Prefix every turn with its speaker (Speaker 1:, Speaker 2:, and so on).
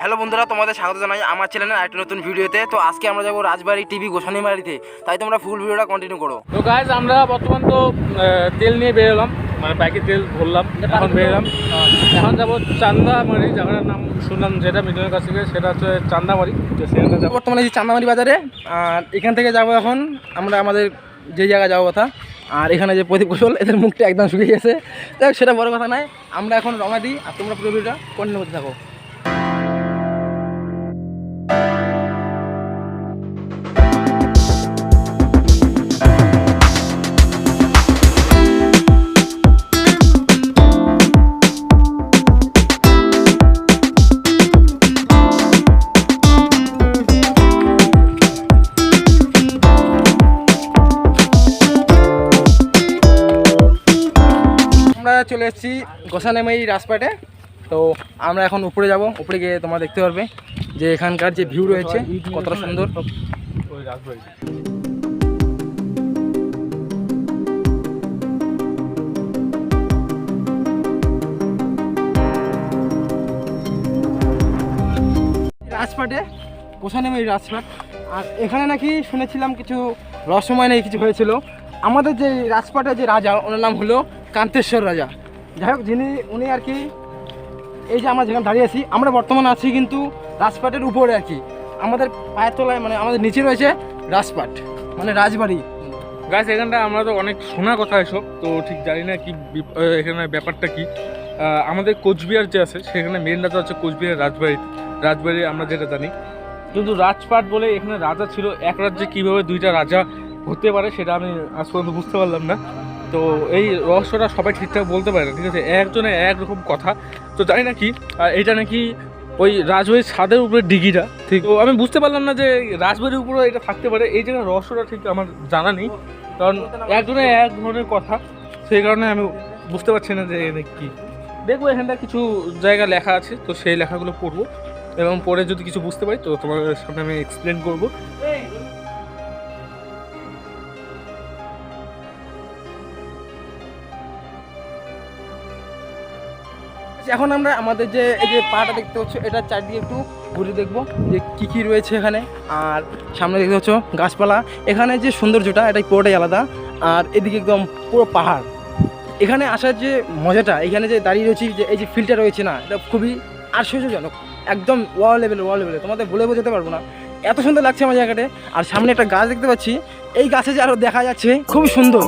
Speaker 1: Hello বন্ধুরা তোমাদের স্বাগত জানাই আমার চ্যানেলের একটা নতুন ভিডিওতে তো আজকে আমরা যাব রাজবাড়ি টিভি গোসানিমারিতে। তাই তোমরা ফুল ভিডিওটা কন্টিনিউ করো।
Speaker 2: তো গাইজ আমরা বর্তমান তো তেল নিয়ে বেরোলাম মানে বাইকে তেল ভরলাম এখন বেরোলাম। এখন যাব চান্দামারি জায়গাটার নাম শুনলাম যেটা মিটনের কাছ থেকে সেটা হচ্ছে চান্দামারি। তো সেখানে যাব।
Speaker 1: বর্তমানে যে চান্দামারি বাজারে আর এখান থেকে যাব এখন আমরা আমাদের যে জায়গায় যাব কথা আর এখানে যে প্রদীপ কুশল এদের মুখটা একদম শুকিয়ে গেছে। যাই সেটা বড় কথা নয়। আমরা এখন রঙা দিই আর তোমরা পুরো ভিডিওটা কন্টিনিউ করতে থাকো। চলে এসেছি গোসানেমাই রাজপাটে তো আমরা এখন উপরে যাব, উপরে গিয়ে তোমরা দেখতে পারবে যে এখানকার যে ভিউ রয়েছে, কতটা সুন্দর। রাজপাটে গোসানেমাই রাজপাট আর এখানে নাকি শুনেছিলাম কিছু রহস্যময় নাকি কিছু হয়েছিল। আমাদের যে রাজপাটের যে রাজা, ওনার নাম হলো কান্তেশ্বর রাজা। যাই হোক, যিনি, উনি আর কি, এই যে আমরা যেখানে দাঁড়িয়ে আছি, আমরা বর্তমানে আছি কিন্তু রাজপাটের উপরে আর কি। আমাদের পায়ের তলায় মানে আমাদের নিচে রয়েছে রাজপাট মানে রাজবাড়ি।
Speaker 2: গাছ এখানটা আমরা তো অনেক শোনা কথা এসব, তো ঠিক জানি না কি এখানে ব্যাপারটা কি। আমাদের কোচবিহার যে আছে, সেখানে মেন রাজা হচ্ছে কোচবিহার রাজবাড়ি। রাজবাড়ি আমরা যেটা জানি। কিন্তু রাজপাট বলে এখানে রাজা ছিল, এক রাজ্যে কীভাবে দুইটা রাজা হতে পারে, সেটা আমি আজ পর্যন্ত বুঝতে পারলাম না। তো এই রহস্যটা সবাই ঠিকঠাক বলতে পারে না, ঠিক আছে? একজনে একরকম কথা। তো জানি না কি, আর এটা নাকি ওই রাজবাড়ির ছাদের উপরে ডিগিটা, ঠিক? তো আমি বুঝতে পারলাম না যে রাজবাড়ির উপরে এটা থাকতে পারে। এই জায়গায় রহস্যটা ঠিক আমার জানা নেই। কারণ একজনে এক ধরনের কথা, সেই কারণে আমি বুঝতে পারছি না যে এটা কি। দেখব, এখানটা কিছু জায়গা লেখা আছে, তো সেই লেখাগুলো পড়ব। এবং পরে যদি কিছু বুঝতে পারি, তো তোমাদের সামনে আমি এক্সপ্লেন করব।
Speaker 1: এখন আমরা আমাদের যে, এই যে পাটা দেখতে পাচ্ছ, এটা চারদিকে একটু ঘুরে দেখব যে কি কি রয়েছে এখানে। আর সামনে দেখতে পাচ্ছ গাছপালা। এখানে যে সৌন্দর্যটা এটা পুরোটাই আলাদা। আর এদিকে একদম পুরো পাহাড়। এখানে আসার যে মজাটা, এখানে যে দাঁড়িয়ে রয়েছি, যে এই যে ফিলটা রয়েছে না, এটা খুবই আশ্চর্যজনক। একদম ওয়াও লেভেলে ওয়াও লেভেলে তোমাদের বলে বোঝাতে পারব না। এত সুন্দর লাগছে আমার জায়গাটা। আর সামনে একটা গাছ দেখতে পাচ্ছি। এই গাছে যে আরও দেখা যাচ্ছে, খুবই সুন্দর।